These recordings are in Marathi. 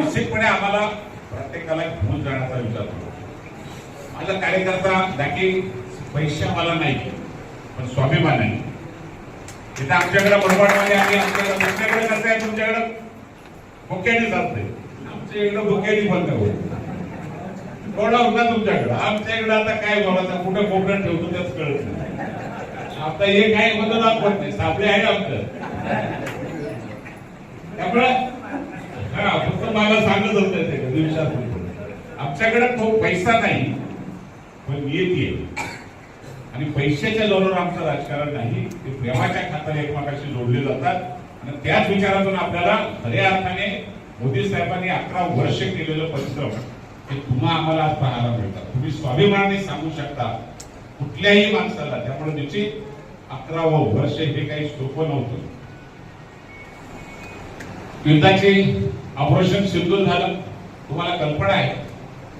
निश्चितपणे आम्हाला प्रत्येकाला घेऊन जाण्याचा विचार करतो. माझा कार्यकर्ता बाकी पैसे आम्हाला नाही पण स्वाभिमान आहे. तिथे आमच्याकडे बरोबरमध्ये आम्ही आमच्याकडे तुमच्याकडे कसं आहे तुमच्याकडे? भुक्याने जात नाही आमच्या इकडे भुक्याने बंद होत कोणा होता तुमच्याकडे? आमच्या इकडे आता काय बोलायचं? कुठं कोपऱ्यात ठेवतो त्याच कळत नाही. आता हे काय होतं दाखवत नाही. सापडे आहे आमचं. त्यामुळे तुम्हाला सांगत होत ते दिवसात आमच्याकडे तो पैसा नाही पण येते. आणि पैशाच्या जोरावर आमचं राजकारण नाही ते प्रेमाच्या खात्याने एकमेकाशी जोडले जातात. आणि त्याच विचारातून आपल्याला खऱ्या अर्थाने मोदी साहेबांनी अकरा वर्ष केलेलं परिश्रम हे पुन्हा आम्हाला आज पाहायला मिळतात. तुम्ही स्वाभिमानाने सांगू शकता कुठल्याही माणसाला त्यामुळे निश्चित अकरावं वर्ष हे काही सोपं नव्हतं. युद्धाचे ऑपरेशन सिंधू झालं. तुम्हाला कल्पना आहे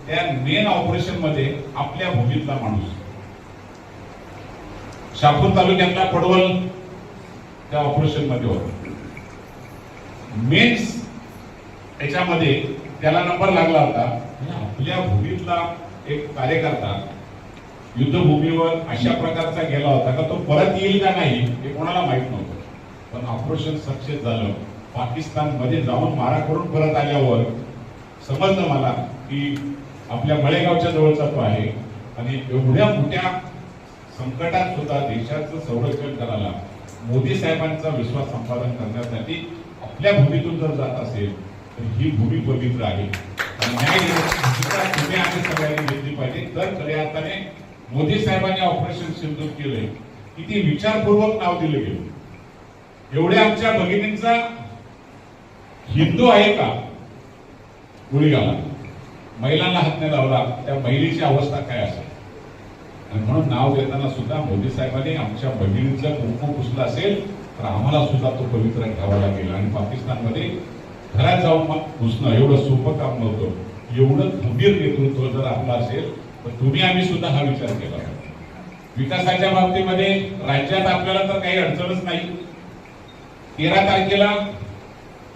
त्या मेन ऑपरेशनमध्ये आपल्या भूमीतला माणूस. शापूर तालुक्यातला पडवल त्या ऑपरेशनमध्ये होता. मेन्स त्याच्यामध्ये त्याला नंबर लागला होता. आपल्या भूमीतला एक कार्यकर्ता युद्धभूमीवर अशा प्रकारचा गेला होता का तो परत येईल का नाही हे कोणाला माहीत नव्हतं. पण ऑपरेशन सक्सेस झालं. पाकिस्तानमध्ये जाऊन मारा करून परत आल्यावर समजलं मला की आपल्या मळेगावच्या जवळचा तो आहे. आणि एवढ्या मोठ्या संकटात सुद्धा देशाचं संरक्षण करायला मोदी साहेबांचा विश्वास संपादन करण्यासाठी आपल्या भूमीतून जर जात असेल तर ही भूमी पवित्र आहे. न्याय तुम्ही आम्ही सगळ्यांनी घेतली पाहिजे. तर खऱ्या अर्थाने मोदी साहेबांनी ऑपरेशन सिंधू केलंय. किती विचारपूर्वक नाव दिलं गेलं. एवढ्या आमच्या भगिनींचा हिंदू आहे का? गुळीगाला महिलांना हात नाही लावला त्या महिलेची अवस्था काय असेल? आणि म्हणून नाव देताना सुद्धा मोदी साहेबांनी आमच्या बहिणीचं कुंकू पुसलं असेल तर आम्हाला सुद्धा तो पवित्र घ्यावा लागेल. आणि पाकिस्तानमध्ये घरात जाऊन मग पुसणं एवढं सोपं काम नव्हतं. एवढं खंबीर नेतृत्व जर आपलं असेल तर तुम्ही आम्ही सुद्धा हा विचार केला. विकासाच्या बाबतीमध्ये राज्यात आपल्याला तर काही अडचणच नाही. तेरा तारखेला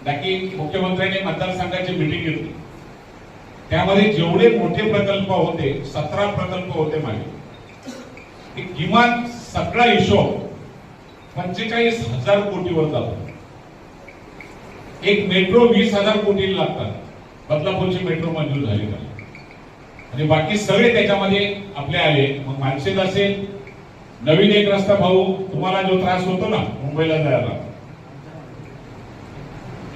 बाकी मुख्यमंत्र्यांनी मतदारसंघाची मिटिंग घेतली. त्यामध्ये जेवढे मोठे प्रकल्प होते सतरा प्रकल्प होते मागे. किमान सगळा हिशोब पंचेचाळीस हजार कोटीवर जातो. एक मेट्रो वीस हजार कोटी लागतात. बदलापूरची मेट्रो मंजूर झाली का आणि बाकी सगळे त्याच्यामध्ये आपले आले. मग मानसेत असेल नवीन एक रस्ता भाऊ तुम्हाला जो त्रास होतो ना मुंबईला जायला.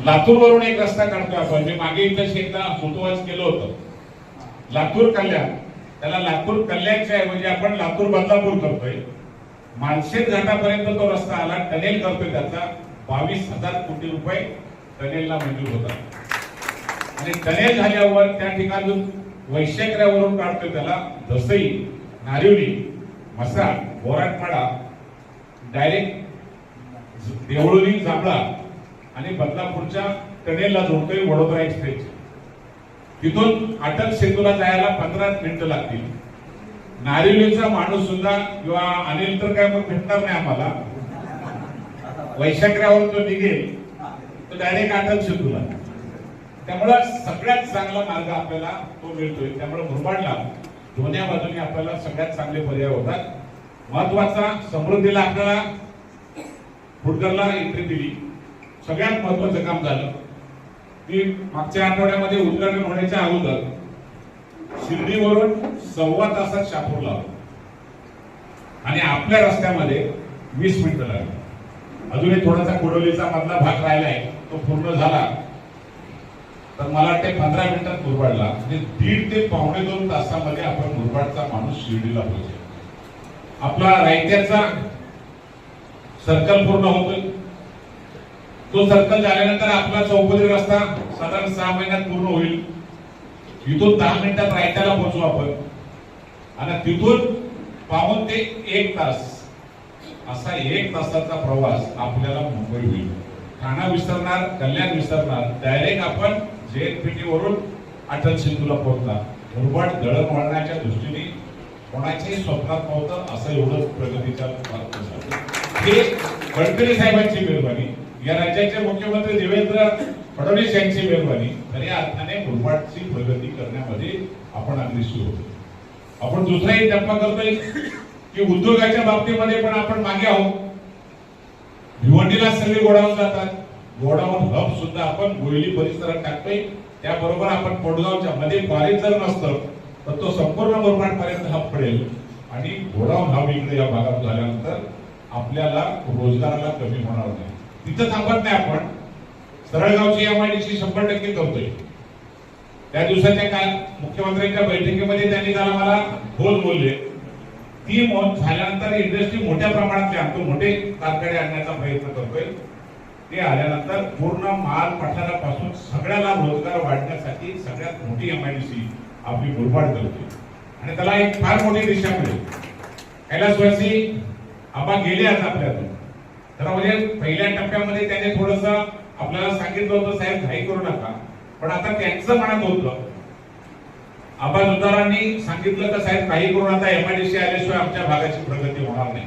लातूरवरून एक रस्ता काढतोय आपण. मी मागे इथं एकदा फोटोवाच केलं होतं. लातूर कल्याण. त्याला लातूर कल्याच्या म्हणजे आपण लातूर बदलापूर करतोय. मानशेत घाटापर्यंत तो रस्ता आला. टनेल करतोय त्याचा. बावीस हजार कोटी रुपये टनेलला मंजूर होता आणि टनेल झाल्यावर त्या ठिकाणून वैश्यकऱ्यावरून काढतोय त्याला दसई नारिवली मसाळ बोराटपाडा डायरेक्ट देवळोली जांभळा आणि बदलापूरच्या टनेलला जोडतोय वडोदरा एक्सप्रेस. तिथून अटल सेतूला जायला पंधरा मिनिटं लागतील. नारिवलीचा माणूस सुद्धा किंवा अनिल तर काय मग भेटणार नाही आम्हाला. वैशाग्र्यावर जो निघेल तो डायरेक्ट अटल सेतूला. त्यामुळं सगळ्यात चांगला मार्ग आपल्याला तो मिळतोय. त्यामुळे मुरबाडला दोन्ही बाजूने आपल्याला सगळ्यात चांगले पर्याय होतात. महत्त्वाचा समृद्धीला आपल्याला फुटकरला एंट्री दिली. सगळ्यात महत्वाचं काम झालं. की मागच्या आठवड्यामध्ये उद्घाटन होण्याच्या अगोदर शिर्डीवरून सव्वा तासात शापूर आणि आपल्या रस्त्यामध्ये वीस मिनिटं लागली. अजूनही थोडासा कोडोलीचा मधला भाग राहिलाय तो पूर्ण झाला. तर मला वाटते पंधरा मिनिटात मुरबाडला. म्हणजे दीड ते पावणे दोन तासामध्ये आपण मुरबाडचा माणूस शिर्डीला पोहोचेल. आपला रायत्याचा सर्कल पूर्ण होतोय. तो सर्कल झाल्यानंतर आपला चौपदरी रस्ता साधारण सहा महिन्यात पूर्ण होईल. इथून दहा मिनिटात रायत्याला पोहोचू आपण. आणि तिथून पाहून ते एक तास असा एक तासाचा प्रवास आपल्याला मुंबई होईल. ठाणा विसरणार कल्याण विसरणार डायरेक्ट आपण जेएनपीटी वरून अटल सिंधूला पोहोचणार. मुरबाड दळणवळणाच्या दृष्टीने कोणाच्याही स्वप्नात नव्हतं असं एवढं प्रगतीच्या हे गडकरी साहेबांची मेहरबानी. या राज्याचे मुख्यमंत्री देवेंद्र फडणवीस यांची मेहरबानी खऱ्या अर्थाने मुरबाडची प्रगती करण्यामध्ये आपण अग्रेसर होतो. आपण दुसराही टप्पा करतोय की उद्योगाच्या बाबतीमध्ये पण आपण मागे आहोत. भिवंडीला सगळे गोडाऊन जातात. गोडाऊन हब सुद्धा आपण गोयली परिसरात टाकतोय. त्याबरोबर आपण पोटगावच्या मध्ये कॉलेज जर नसतं तर तो संपूर्ण मुरबाड पर्यंत हब पडेल. आणि गोडाऊन हब इकडे या भागात झाल्यानंतर आपल्याला रोजगाराला कमी होणार नाही. तिथं थांबत नाही आपण. सरळगावची एमआयडीसी शंभर टक्के करतोय त्या दिवसाच्या काल मुख्यमंत्र्यांच्या बैठकीमध्ये त्यांनी जर मला बोल बोलले. ती मौत झाल्यानंतर इंडस्ट्री मोठ्या प्रमाणात आणतो मोठे कारखाने आणण्याचा प्रयत्न करतोय. ते आल्यानंतर पूर्ण माल पठारापासून सगळ्याला रोजगार वाढण्यासाठी सगळ्यात मोठी एमआयडीसी आपली मुरबाड करते आणि त्याला एक फार मोठी दिशा मिळेल. कैलासवासी आपण गेले आज आपल्यातून. तर म्हणजे पहिल्या टप्प्यामध्ये त्याने थोडस आपल्याला सांगितलं होतं साहेब घाई करू नका. पण आता त्यांचं म्हणत होतं. आबा जुदारांनी सांगितलं का साहेब काही करून आता एमआयडीसी आल्याशिवाय आमच्या भागाची प्रगती होणार नाही.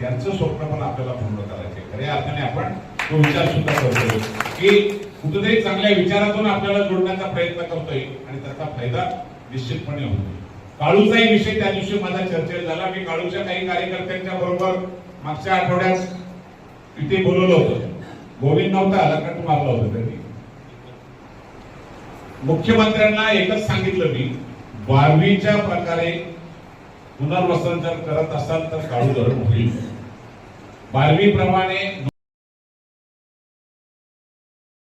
त्यांचं स्वप्न पण आपल्याला पूर्ण करायचे खऱ्या अर्थाने आपण तो विचार सुद्धा करतोय की कुठेतरी चांगल्या विचारातून आपल्याला जोडण्याचा प्रयत्न करतोय आणि त्याचा फायदा निश्चितपणे होतो काळूचाही विषय त्या दिवशी माझा चर्चेत झाला. मी काळूच्या काही कार्यकर्त्यांच्या बरोबर मागच्या आठवड्यात इथे बोलवलं होतं. गोविंद नव्हता आला मारला होता त्यांनी. मुख्यमंत्र्यांना एकच सांगितलं मी बारवीच्या प्रकारे पुनर्वसन जर करत असाल तर काळू धरण होईल. बारवी प्रमाणे